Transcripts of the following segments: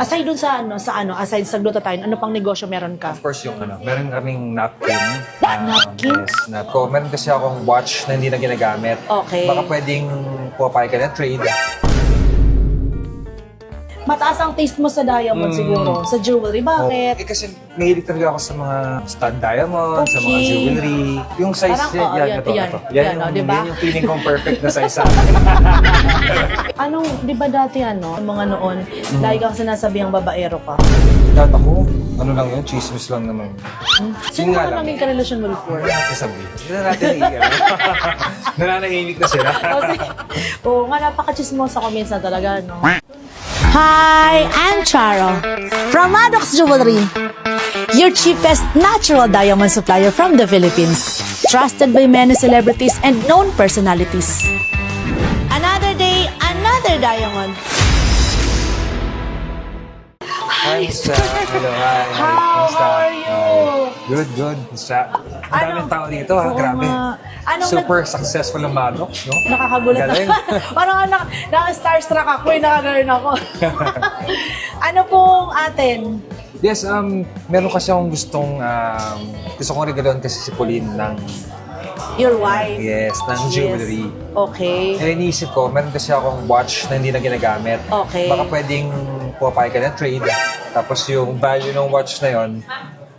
Aside dun sa ano, sa ano, aside sa glutathione, ano pang negosyo meron ka? Of course, yung ano, meron kaming napkin. Um, Napkin? Yes, napkin. Meron kasi akong watch na hindi na ginagamit. Okay. Baka pwedeng pupapay ka na trade. Mataas ang taste mo sa diamond Mm. siguro, sa jewelry. Bakit? Eh, kasi mahilig talaga ako sa mga stud diamond, sa mga Okay. jewelry. Yung size Parang, niya, oo, yan, yan, ito, yan. ito. Yan, yung, oh, diba? yan yung feeling kong perfect na size sa akin. Anong, di ba dati ano, mga noon, Mm. lagi kang sinasabihang babaero ka. Dahil ako, ano lang yun, chismis lang naman. Hmm? Sino nga ka lang. naging karelasyon mo before? Wala natin sabihin. Hindi na natin i-ano. Nananahimik na sila. Okay. Oo nga, napaka-chismosa ko minsan talaga, no? Hi, I'm Charo from Maddox Jewelry, your cheapest natural diamond supplier from the Philippines. Trusted by many celebrities and known personalities. Another day, another diamond. Hi, Sa. Hello, hi. How, Kumusta? how are you? Good, good. Sa. Ang daming tao dito, ha? Grabe. Anong Super successful ang Maddox, no? Nakakagulat Galing. na. Parang na, na-starstruck ako, eh, nakagayon ako. ano pong atin? Yes, um, meron kasi akong gustong, um, gusto kong regaluhan kasi si Pauline ng, Your wife. yes, ng jewelry. Yes. Okay. Eh, iniisip ko, meron kasi akong watch na hindi na ginagamit. Okay. Baka pwedeng pupapay ka na trade. Tapos yung value ng watch na yon,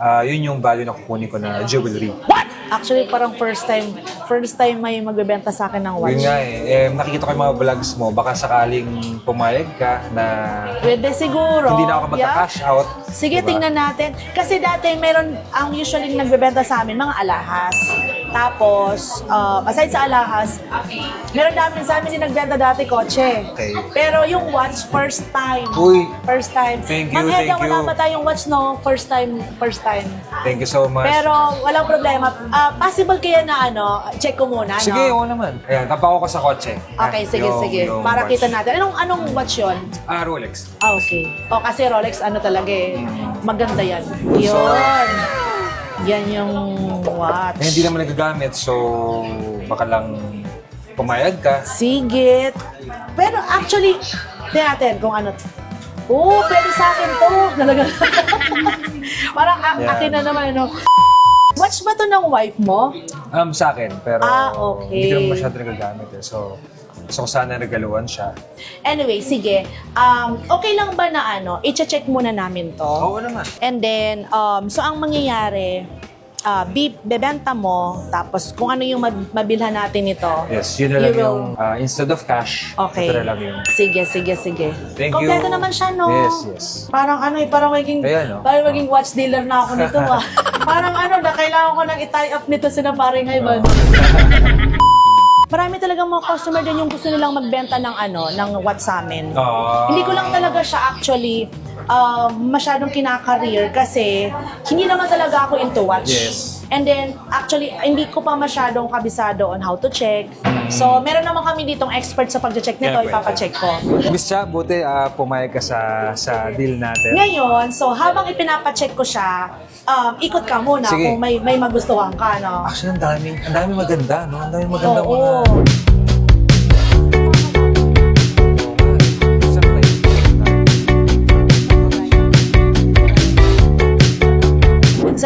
ah, yun yung value na kukunin ko na jewelry. Actually, parang first time, first time may magbebenta sa akin ng watch. Yun nga eh. eh nakikita ko yung mga vlogs mo, baka sakaling pumayag ka na Pwede siguro. hindi na ako magka-cash out. Sige, Diba? tingnan natin. Kasi dati, meron, ang usually nagbebenta sa amin, mga alahas. Tapos, uh, aside sa alahas, meron namin sa amin din nagbenta dati kotse. Okay. Pero yung watch, first time. Uy, First time. Thank you, Hedda, thank wala you. ba tayong watch, no? First time, first time. thank you so much. Pero, walang problema. Ah, possible kaya na ano, check ko muna, Sige, no? oo naman. Ayan, tapaw ko sa kotse. Okay, Ah, sige, yung- sige. yung Para watch. kita natin. Anong anong watch yon? Ah, Rolex. Ah, okay. O, kasi Rolex, ano talaga eh. Maganda yan. Yun. Yan yung watch. Eh, hindi naman nagagamit, so baka lang pumayag ka. Sigit. Pero actually, tingnan natin kung ano. Oo, pwede sa akin to. Talaga. Parang a- Yeah. akin na naman, no? Watch ba to ng wife mo? Um, sa akin, pero Ah, okay. hindi ko naman masyado nagagamit eh. So, ko sana regaluhan siya. Anyway, sige. Um, okay lang ba na ano, i-check muna namin to? Oo naman. And then, um, so ang mangyayari, uh, be, bebenta mo, tapos kung ano yung mab- mabilhan natin ito. Yes, yun na lang yung, ah, instead of cash, Okay. ito na lang yung, Sige, sige, sige. Thank Kompleto you. naman siya, no? Yes, yes. Parang ano eh, parang maging, Kaya, no? parang maging watch dealer na ako nito, ah. parang ano, na kailangan ko nang i-tie up nito sila paring Ivan. Marami talagang mga customer din yung gusto nilang magbenta ng ano, ng sa amin. Ah. Hindi ko lang talaga siya actually uh, masyadong kinakareer kasi hindi naman talaga ako into watch. Yes. And then, actually, hindi ko pa masyadong kabisado on how to check. So, meron naman kami ditong expert sa pag-check nito, Yeah, ipapacheck ko. Miss Cha, buti ah, pumayag ka sa sa deal natin. Ngayon, so habang ipinapacheck ko siya, um, ikot ka muna Sige. kung may may magustuhan ka, no? Actually, ang dami, ang dami maganda, no? Ang dami maganda Oo. mga...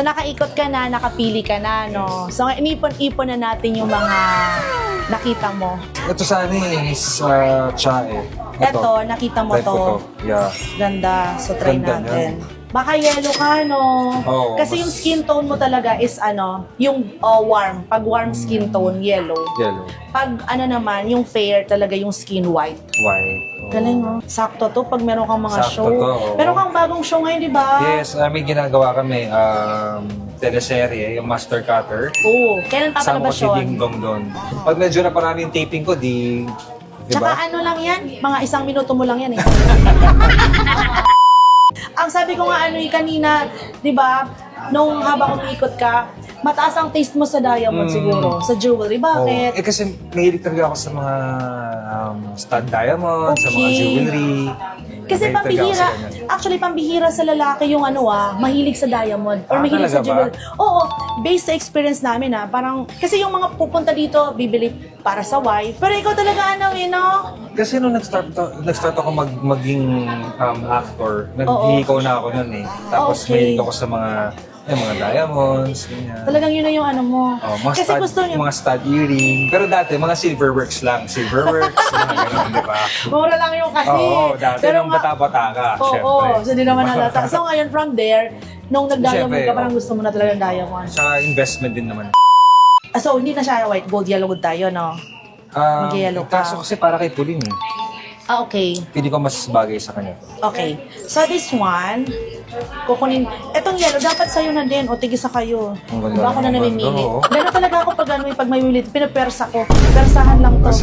So nakaikot ka na, nakapili ka na, no? So inipon-ipon na natin yung mga nakita mo. Ito sana eh, is uh, Cha eh. Eto, nakita mo to. ko Yeah. Ganda. So try Ganda natin. Baka yellow ka, no? Oo, Kasi mas- yung skin tone mo talaga is ano, yung uh, warm. Pag warm skin tone, yellow. Yellow. Pag ano naman, yung fair talaga yung skin white. White. Oo. Galing, no? Sakto to pag meron kang mga Sakto show. to, oo. Meron kang bagong show ngayon, di ba? Yes, uh, may ginagawa kami, um, teleserye, yung Master Cutter. Oo. Kailan Kasama ko papalabas si yun? Ding Dong doon. Pag medyo na parami yung taping ko, di... Di Tsaka ba? ano lang yan, mga isang minuto mo lang yan eh. ang sabi ko nga ano eh kanina, di ba, nung habang umiikot ka, mataas ang taste mo sa diamond Mm. siguro, sa jewelry. Bakit? Eh kasi mahilig talaga ako sa mga um, stud diamond, sa mga Okay. jewelry. Kasi Mahilig talaga ako pambihira, sa ganyan. actually pambihira sa lalaki yung ano ah, mahilig sa diamond or Ah, mahilig sa talaga ba? jewelry. Oo, based sa experience namin ah, parang, kasi yung mga pupunta dito, bibili para sa wife. Pero ikaw talaga ano eh, no? Kasi nung nag-start, nag-start ako mag, maging um, actor, naghihikaw na ako nun eh. Tapos Okay. may ako sa mga, yung mga diamonds, ganyan. Talagang yun na yung ano mo. Oh, mga Kasi stud, gusto niya, mga stud earring. Pero dati, mga silverworks lang. Silverworks, mga ganun, di ba? mura lang yung kasi. Oo, dati Pero nung nga- bata-bata ka, Oo, syempre. so hindi naman halata. So ngayon from there, nung nag-diamond Syempre, ka, parang oo. gusto mo na talaga ng diamond. Saka investment din naman. Ah, so hindi na siya white gold, yellow gold tayo, no? Um, Mag-yellow ka. Kaso kasi para kay Pauline eh. Ah, okay. Pili ko mas bagay sa kanya. Okay. So this one, kukunin. Etong yellow, dapat sa'yo na din. O tigisa kayo. Ang ganda Diba ako na namimili? oh. Gano'n talaga ako pag ano, pag may wilit, pinapersa ko. Persahan lang to.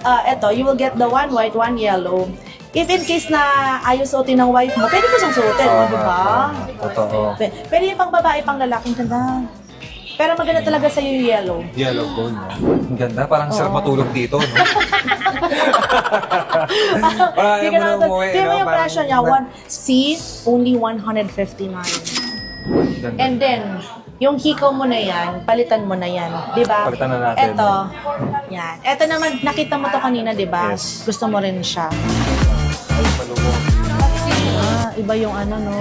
Ah, eto, you will get the one white, one yellow. If in case na ayaw suotin ng wife mo, pwede mo siyang suotin, Oo, di ba? Totoo. P- Pwede yung pang babae, pang lalaking ganda. Pero maganda talaga sa'yo yung yellow. Yellow gold, no? Ang ganda, parang sarap matulog dito, no? Wala, Hindi ayaw ka mo na umuwi, Tingnan mo no? yung Parang- presyo niya. One, see, only 159. Ganda. And then, yung hikaw mo na yan, palitan mo na yan. Di ba? Palitan na natin. Ito. Yan. Ito naman, nakita mo to kanina, di ba? Yes. Gusto mo rin siya. Ay, malubog. Ah, iba yung ano, no?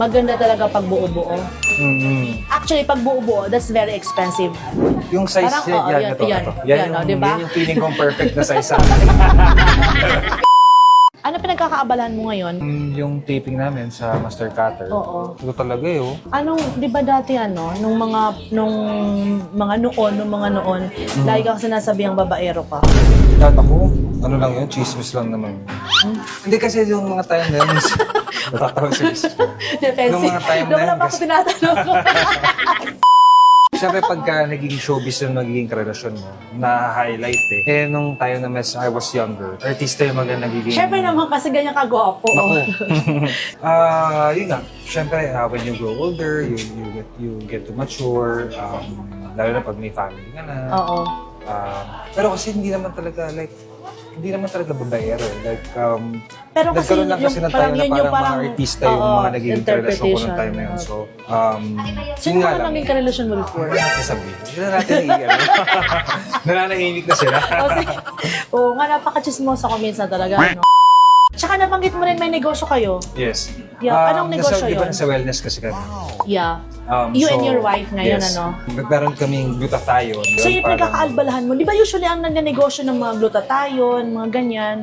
Maganda talaga pag buo-buo. Mm-hmm. Actually, pag buo-buo, that's very expensive. Yung size Parang, yan, oo, yan, yan, ito, yan, ito. yan, yung, oh, diba? yan yung feeling kong perfect na size sa akin. Ano pinagkakaabalahan mo ngayon? Mm, yung taping namin sa Master Cutter. Oo. Ito talaga eh, oh. Anong, di ba dati ano, nung mga, nung mga noon, nung mga noon, Mm. lagi kang sinasabi ang babaero ka. Lahat ako, ano lang yun, chismis lang naman. Hmm? Hindi kasi yung mga time na yun, natatawa si Miss. Defensive. Nung mga time na Doon yun ako kasi- tinatanong ko. Siyempre pagka naging showbiz yung nagiging relasyon mo, na-highlight eh. Eh, nung tayo na mas I was younger, artista yung mga nagiging... Siyempre naman kasi ganyan kagwapo. Ako. Ah, yun nga. Siyempre, ah, when you grow older, you you get you get to mature. Um, lalo na pag may family ka na. Oo. Ah, pero kasi hindi naman talaga like hindi naman talaga babayero. eh. Like, um, Pero kasi nagkaroon lang yung- kasi ng parang time na yun yung parang, parang, mga artista yung oo, mga nagiging relasyon ko ng interpretation. time na yun. So, um, Sino yun nga ka lang. naging karelasyon mo before? Wala natin sabihin. Hindi na natin i-ano. Nananahimik na sila. Okay. Oo nga, napaka-chismosa ko minsan talaga. No? Tsaka nabanggit mo rin may negosyo kayo. yes. Yeah, anong negosyo nasa, Di ba yun? nasa wellness kasi kami? Yeah. Um, You and your wife ngayon, yes. ano? Meron kaming glutathione. So Yun, yung parang- pinagkakaalbalahan mo, di ba usually ang nagnegosyo ng mga glutathione, mga ganyan,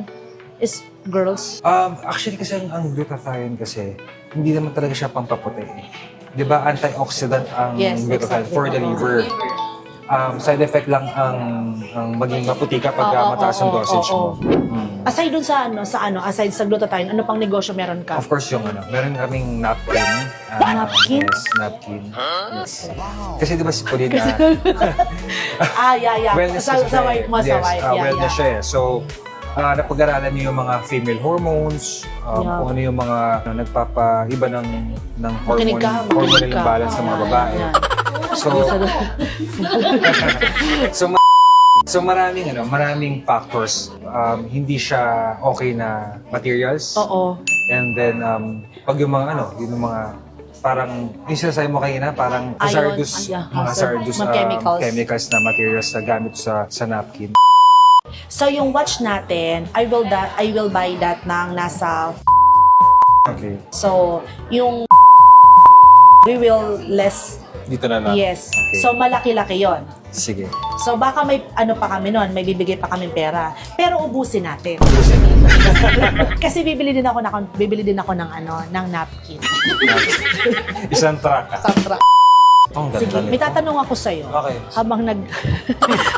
is girls? Um, actually kasi ang, ang glutathione kasi, hindi naman talaga siya pampaputi. eh. Di ba antioxidant ang Yes, glutathione exactly. for the Oo. liver. Um, side effect lang ang, ang maging maputi kapag Oo, uh, mataas ang oo, dosage oo. mo. Mm. Aside dun sa ano, sa ano, aside sa glutathione, ano pang negosyo meron ka? Of course yung ano, meron kaming napkin. Ah, Napkin? Yes, napkin. Yes. Kasi di ba si Pauline na ah, yeah, yeah. wellness sa, kasi siya eh. mo, sa yes, ah, yeah, wellness yeah. siya eh. So, ah, napag-aralan niyo yung mga female hormones, um, Yeah. kung ano yung mga ano, nagpapaiba ng, ng hormone, ka, hormonal imbalance sa mga babae. ayan. So, so, ma- so maraming ano, maraming factors. Um, hindi siya okay na materials. Oo. And then, um, pag yung mga ano, yung mga parang, yung sinasabi mo kanina, parang Ayun, hazardous, ay, yeah, mga hazard- hazardous um, chemicals. chemicals na materials na gamit sa, sa napkin. So yung watch natin, I will that I will buy that ng nasa Okay. So yung we will less Dito na lang. yes. Okay. So malaki-laki 'yon. Sige. So baka may ano pa kami noon, may bibigay pa kami pera. Pero ubusin natin. Kasi bibili din ako na bibili din ako ng ano, ng napkin. Isang truck. Sa truck. Ang ganda Sige, may tatanong ako sa iyo. Okay. Habang nag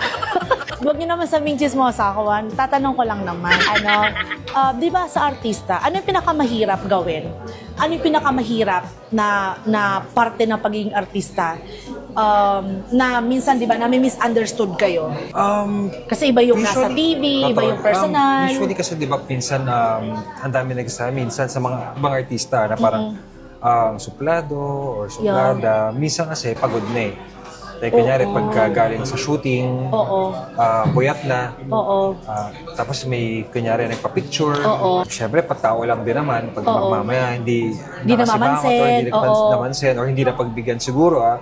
Huwag niyo naman sabing chismosa ako, ah. Tatanong ko lang naman. Ano, ah, di ba sa artista, ano yung pinakamahirap gawin? Ano yung pinakamahirap na, na parte ng pagiging artista? Um, na minsan, di ba, na may misunderstood kayo? Um, Kasi iba yung nasa Usually- TV, iba yung personal. Um, usually kasi di ba pinsan um, ang dami nagsasabi minsan sa mga mga artista na parang um, suplado or suplada. Minsan kasi pagod na eh. Like, kunyari, pagka galing sa shooting, Oo. ah, buyat na, Oo. ah, tapos may, kunyari, nagpa-picture. Oo. Siyempre, pag tao lang din naman, pag Oo. mamaya hindi Hindi nakasibangot namamansin. or hindi Oo. namansin or hindi na pagbigyan siguro, ah.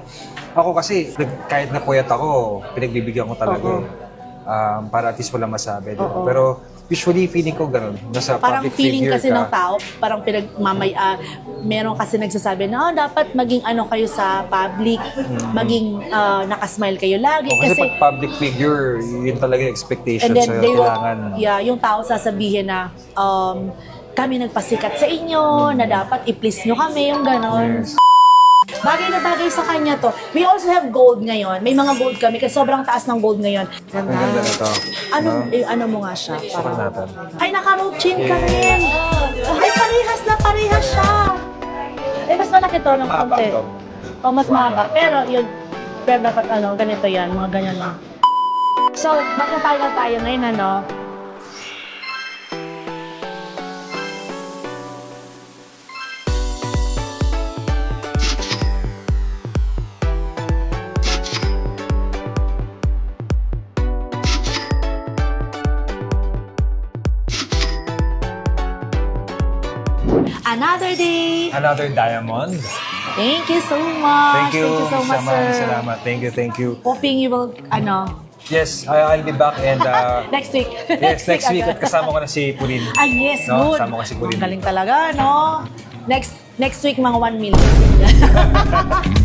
Ako kasi, nag- kahit na puyat ako, pinagbibigyan ko talaga. Oo. eh. um, para at least wala masabi. di ba? Oo. Pero usually, feeling ko ganun. Nasa Parang public feeling figure kasi ka. ng tao, parang pinagmamay, ah, meron kasi nagsasabi na, "Oh, dapat maging ano kayo sa public, maging ah, nakasmile kayo lagi. O, Mm-hmm. Oh, kasi, kasi, pag public figure, yun talaga yung expectation sa'yo. they will, Kailangan. yeah, yung tao sasabihin na, um, kami nagpasikat sa inyo, na dapat i-please nyo kami, yung ganon. Yes. Bagay na bagay sa kanya to. We also have gold ngayon. May mga gold kami kasi sobrang taas ng gold ngayon. Ang ganda nito. Ano, No? eh, ano mo nga siya? Sukat natin. Ay, naka-rope chain ka rin. Ay, parehas na parehas siya. Eh, mas malaki to ng Mahaba konti. to. O, mas mahaba. Pero yun, pero dapat ano, ganito yan, mga ganyan lang. So, magka-final tayo ngayon, ano? Another diamond. Thank you so much. Thank you. Thank you so much, sir. Salamat. Thank you, thank you. Hoping you will, ano, Yes, I- I'll be back and uh, next week. yes, next week at agad. kasama ko na si Pulin. Ah, yes, No, good. kasama ko si Pulin. Ang galing talaga, no? Next next week, mga 1 million.